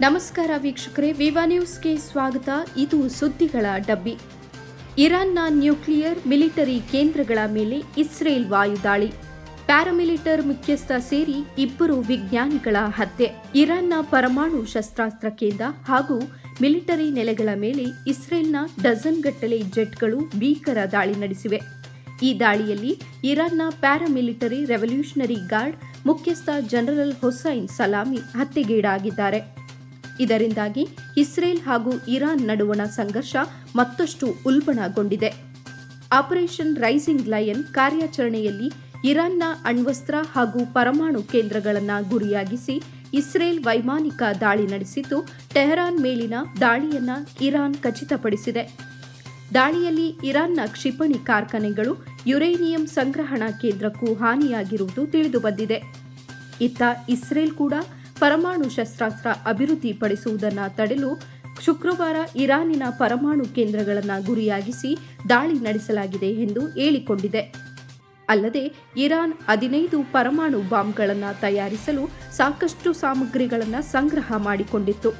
ನಮಸ್ಕಾರ ವೀಕ್ಷಕರೇ, ವಿವಾ ನ್ಯೂಸ್ಗೆ ಸ್ವಾಗತ. ಇದು ಸುದ್ದಿಗಳ ಡಬ್ಬಿ. ಇರಾನ್ನ ನ್ಯೂಕ್ಲಿಯರ್ ಮಿಲಿಟರಿ ಕೇಂದ್ರಗಳ ಮೇಲೆ ಇಸ್ರೇಲ್ ವಾಯುದಾಳಿ. ಪ್ಯಾರಾಮಿಲಿಟರ್ ಮುಖ್ಯಸ್ಥ ಸೇರಿ ಇಬ್ಬರು ವಿಜ್ಞಾನಿಗಳ ಹತ್ಯೆ. ಇರಾನ್ನ ಪರಮಾಣು ಶಸ್ತ್ರಾಸ್ತ್ರ ಕೇಂದ್ರ ಹಾಗೂ ಮಿಲಿಟರಿ ನೆಲೆಗಳ ಮೇಲೆ ಇಸ್ರೇಲ್ನ ಡಜನ್ ಗಟ್ಟಲೆ ಜೆಟ್ಗಳು ಭೀಕರ ದಾಳಿ ನಡೆಸಿವೆ. ಈ ದಾಳಿಯಲ್ಲಿ ಇರಾನ್ನ ಪ್ಯಾರಾಮಿಲಿಟರಿ ರೆವಲ್ಯೂಷನರಿ ಗಾರ್ಡ್ ಮುಖ್ಯಸ್ಥ ಜನರಲ್ ಹುಸೈನ್ ಸಲಾಮಿ ಹತ್ಯೆಗೀಡಾಗಿದ್ದಾರೆ. ಇದರಿಂದಾಗಿ ಇಸ್ರೇಲ್ ಹಾಗೂ ಇರಾನ್ ನಡುವಣ ಸಂಘರ್ಷ ಮತ್ತಷ್ಟು ಉಲ್ಬಣಗೊಂಡಿದೆ. ಆಪರೇಷನ್ ರೈಸಿಂಗ್ ಲಯನ್ ಕಾರ್ಯಾಚರಣೆಯಲ್ಲಿ ಇರಾನ್ನ ಅಣ್ವಸ್ತ್ರ ಹಾಗೂ ಪರಮಾಣು ಕೇಂದ್ರಗಳನ್ನು ಗುರಿಯಾಗಿಸಿ ಇಸ್ರೇಲ್ ವೈಮಾನಿಕ ದಾಳಿ ನಡೆಸಿದ್ದು, ಟೆಹರಾನ್ ಮೇಲಿನ ದಾಳಿಯನ್ನ ಇರಾನ್ ಖಚಿತಪಡಿಸಿದೆ. ದಾಳಿಯಲ್ಲಿ ಇರಾನ್ನ ಕ್ಷಿಪಣಿ ಕಾರ್ಖಾನೆಗಳು ಯುರೇನಿಯಂ ಸಂಗ್ರಹಣಾ ಕೇಂದ್ರಕ್ಕೂ ಹಾನಿಯಾಗಿರುವುದು ತಿಳಿದುಬಂದಿದೆ. ಇತ್ತ ಇಸ್ರೇಲ್ ಕೂಡ ಪರಮಾಣು ಶಸ್ತ್ರಾಸ್ತ್ರ ಅಭಿವೃದ್ಧಿಪಡಿಸುವುದನ್ನು ತಡೆಯಲು ಶುಕ್ರವಾರ ಇರಾನಿನ ಪರಮಾಣು ಕೇಂದ್ರಗಳನ್ನು ಗುರಿಯಾಗಿಸಿ ದಾಳಿ ನಡೆಸಲಾಗಿದೆ ಎಂದು ಹೇಳಿಕೊಂಡಿದೆ. ಅಲ್ಲದೆ, ಇರಾನ್ ಹದಿನೈದು ಪರಮಾಣು ಬಾಂಬ್ಗಳನ್ನು ತಯಾರಿಸಲು ಸಾಕಷ್ಟು ಸಾಮಗ್ರಿಗಳನ್ನು ಸಂಗ್ರಹ ಮಾಡಿಕೊಂಡಿತ್ತು.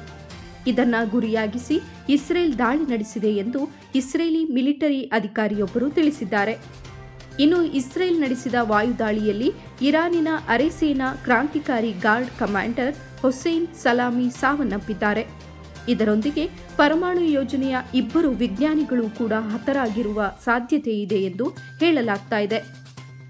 ಇದನ್ನು ಗುರಿಯಾಗಿಸಿ ಇಸ್ರೇಲ್ ದಾಳಿ ನಡೆಸಿದೆ ಎಂದು ಇಸ್ರೇಲಿ ಮಿಲಿಟರಿ ಅಧಿಕಾರಿಯೊಬ್ಬರು ತಿಳಿಸಿದ್ದಾರೆ. ಇನ್ನು ಇಸ್ರೇಲ್ ನಡೆಸಿದ ವಾಯುದಾಳಿಯಲ್ಲಿ ಇರಾನಿನ ಅರೆಸೇನಾ ಕ್ರಾಂತಿಕಾರಿ ಗಾರ್ಡ್ ಕಮಾಂಡರ್ ಹುಸೇನ್ ಸಲಾಮಿ ಸಾವನ್ನಪ್ಪಿದ್ದಾರೆ. ಇದರೊಂದಿಗೆ ಪರಮಾಣು ಯೋಜನೆಯ ಇಬ್ಬರು ವಿಜ್ಞಾನಿಗಳು ಕೂಡ ಹತರಾಗಿರುವ ಸಾಧ್ಯತೆ ಇದೆ ಎಂದು ಹೇಳಲಾಗ್ತಾ ಇದೆ.